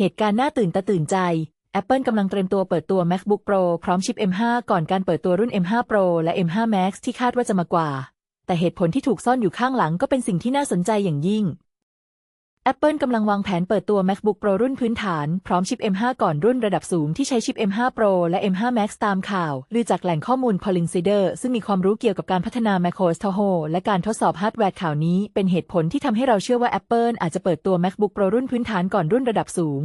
เหตุการณ์น่าตื่นตาตื่นใจ Apple กำลังเตรียมตัวเปิดตัว MacBook Pro พร้อมชิป M5 ก่อนการเปิดตัวรุ่น M5 Pro และ M5 Max ที่คาดว่าจะมากว่า แต่เหตุผลที่ถูกซ่อนอยู่ข้างหลังก็เป็นสิ่งที่น่าสนใจอย่างยิ่ง Apple กำลังวางแผนเปิดตัว MacBook Pro รุ่นพื้นฐาน พร้อมชิป M5 ก่อนรุ่นระดับสูงที่ใช้ชิป M5 Pro และ M5 Max ตามข่าว ลือจากแหล่งข้อมูล Coincider ซึ่งมีความรู้เกี่ยวกับการพัฒนา macOS Tahoe และการทดสอบฮาร์ดแวร์ข่าวนี้ เป็นเหตุผลที่ทำให้เราเชื่อว่า Apple อาจจะเปิดตัว MacBook Pro รุ่นพื้นฐานก่อนรุ่นระดับสูง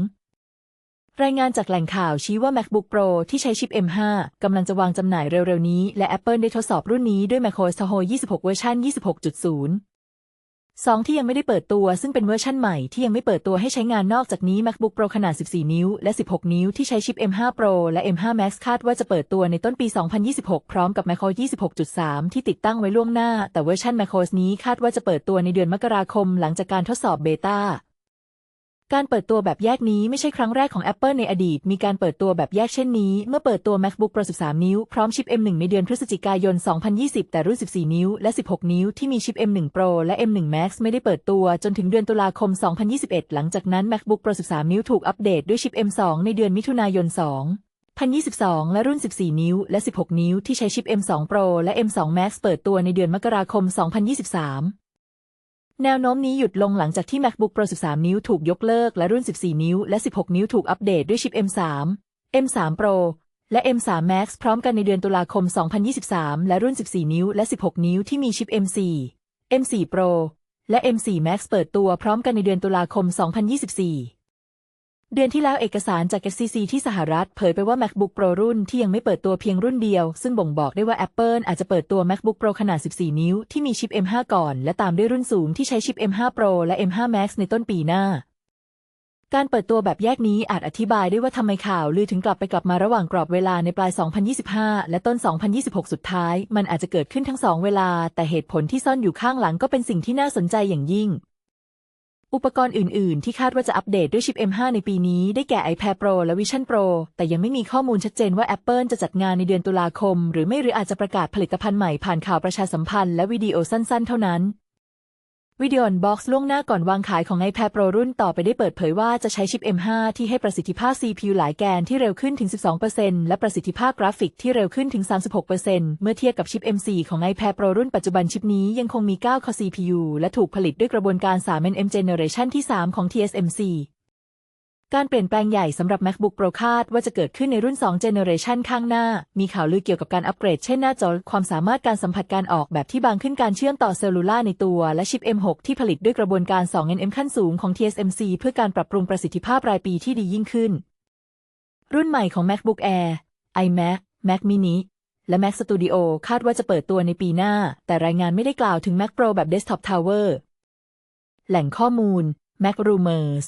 รายงานจากแหล่งข่าวชี้ว่า MacBook Pro ที่ใช้ชิป M5 กำลังจะวางจำหน่ายเร็วๆนี้ และ Apple ได้ทดสอบรุ่นนี้ด้วย macOS Tahoe 26 เวอร์ชัน26.0 2 ที่ยังไม่ได้เปิดตัว ซึ่งเป็นเวอร์ชั่นใหม่ที่ยังไม่เปิดตัวให้ใช้งานนอกจากนี้ MacBook Pro ขนาด 14 นิ้ว และ 16 นิ้วที่ใช้ชิป M5 Pro และ M5 Max คาดว่าจะเปิดตัวในต้นปี 2026 พร้อมกับ macOS 26.3 ที่ติดตั้งไว้ล่วงหน้า แต่เวอร์ชัน macOS นี้คาดว่าจะเปิดตัวในเดือนมกราคม หลังจากการทดสอบเบต้า การเปิดตัวแบบแยกนี้ไม่ใช่ครั้งแรกของ Apple ในอดีต มีการเปิดตัวแบบแยกเช่นนี้ เมื่อเปิดตัว MacBook Pro 13 นิ้ว พร้อมชิป M1 ในเดือนพฤศจิกายน 2020 แต่รุ่น 14 นิ้ว และ 16 นิ้ว ที่มีชิป M1 Pro และ M1 Max ไม่ได้เปิดตัวจนถึงเดือนตุลาคม 2021 หลังจากนั้น MacBook Pro 13 นิ้วถูกอัปเดตด้วยชิป M2 ในเดือนมิถุนายน2022 และรุ่น 14 นิ้ว และ 16 นิ้ว ที่ใช้ชิป M2 Pro และ M2 Max เปิดตัวในเดือนมกราคม 2023 แนวโน้มนี้หยุดลงหลังจากที่ MacBook Pro 13 นิ้วถูกยกเลิก และรุ่น 14 นิ้ว และ 16 นิ้วถูกอัปเดตด้วยชิป M3 M3 Pro และ M3 Max พร้อมกันในเดือนตุลาคม 2023 และรุ่น 14 นิ้ว และ 16 นิ้วที่มีชิป M4 M4 Pro และ M4 Max เปิดตัวพร้อมกันในเดือนตุลาคม 2024 เดือนที่แล้วเอกสารจาก FCC ที่สหรัฐเผยไปว่า MacBook Pro รุ่นที่ยังไม่เปิดตัวเพียงรุ่นเดียว ซึ่งบ่งบอกได้ว่า Apple อาจจะเปิดตัว MacBook Pro ขนาด 14 นิ้วที่มีชิป M5 ก่อน และตามด้วยรุ่นสูงที่ใช้ชิป M5 Pro และ M5 Max ในต้นปีหน้า การเปิดตัวแบบแยกนี้อาจอธิบายได้ว่าทำไมข่าวลือถึงกลับไปกลับมาระหว่างกรอบเวลาในปลาย 2025 และต้น 2026 สุดท้าย มันอาจจะเกิดขึ้นทั้งสองเวลา แต่เหตุผลที่ซ่อนอยู่ข้างหลังก็เป็นสิ่งที่น่าสนใจอย่างยิ่ง อุปกรณ์อื่น ๆ ที่คาดว่าจะอัปเดตด้วยชิป M5 ในปีนี้ได้แก่ iPad Pro และ Vision Pro แต่ยังไม่มีข้อมูลชัดเจนว่า Apple จะจัดงานในเดือนตุลาคม หรือไม่หรืออาจจะประกาศผลิตภัณฑ์ใหม่ผ่านข่าวประชาสัมพันธ์และวิดีโอสั้น ๆ เท่านั้น วิดีโอนบ็อกซ์ล่วงหน้าก่อนวางขายของ iPad Pro รุ่นต่อไปได้เปิดเผยว่าจะใช้ชิป M5 ที่ให้ประสิทธิภาพ CPU หลายแกนที่เร็วขึ้นถึง 12%และประสิทธิภาพกราฟิกที่เร็วขึ้นถึง 36%เมื่อเทียบกับชิป M4 ของ iPad Pro รุ่นปัจจุบันชิปนี้ยังคงมี 9 core CPU และถูกผลิตด้วยกระบวนการ 3nm Generation ที่ 3 ของ TSMC การเปลี่ยนแปลงใหญ่สำหรับ MacBook Pro คาดว่าจะเกิดขึ้นในรุ่น 2 Generation ข้างหน้า มีข่าวลือเกี่ยวกับการอัปเกรดเช่นหน้าจอ ความสามารถการสัมผัสการออกแบบที่บางขึ้นการเชื่อมต่อเซลลูล่าในตัว และชิป M6 ที่ผลิตด้วยกระบวนการ 2nm ขั้นสูงของ TSMC เพื่อการปรับปรุงประสิทธิภาพรายปีที่ดียิ่งขึ้น รุ่นใหม่ของ MacBook Air iMac Mac mini และ Mac Studio คาดว่าจะเปิดตัวในปีหน้า แต่รายงานไม่ได้กล่าวถึง Mac Pro แบบ Desktop Tower แหล่งข้อมูล Mac Rumors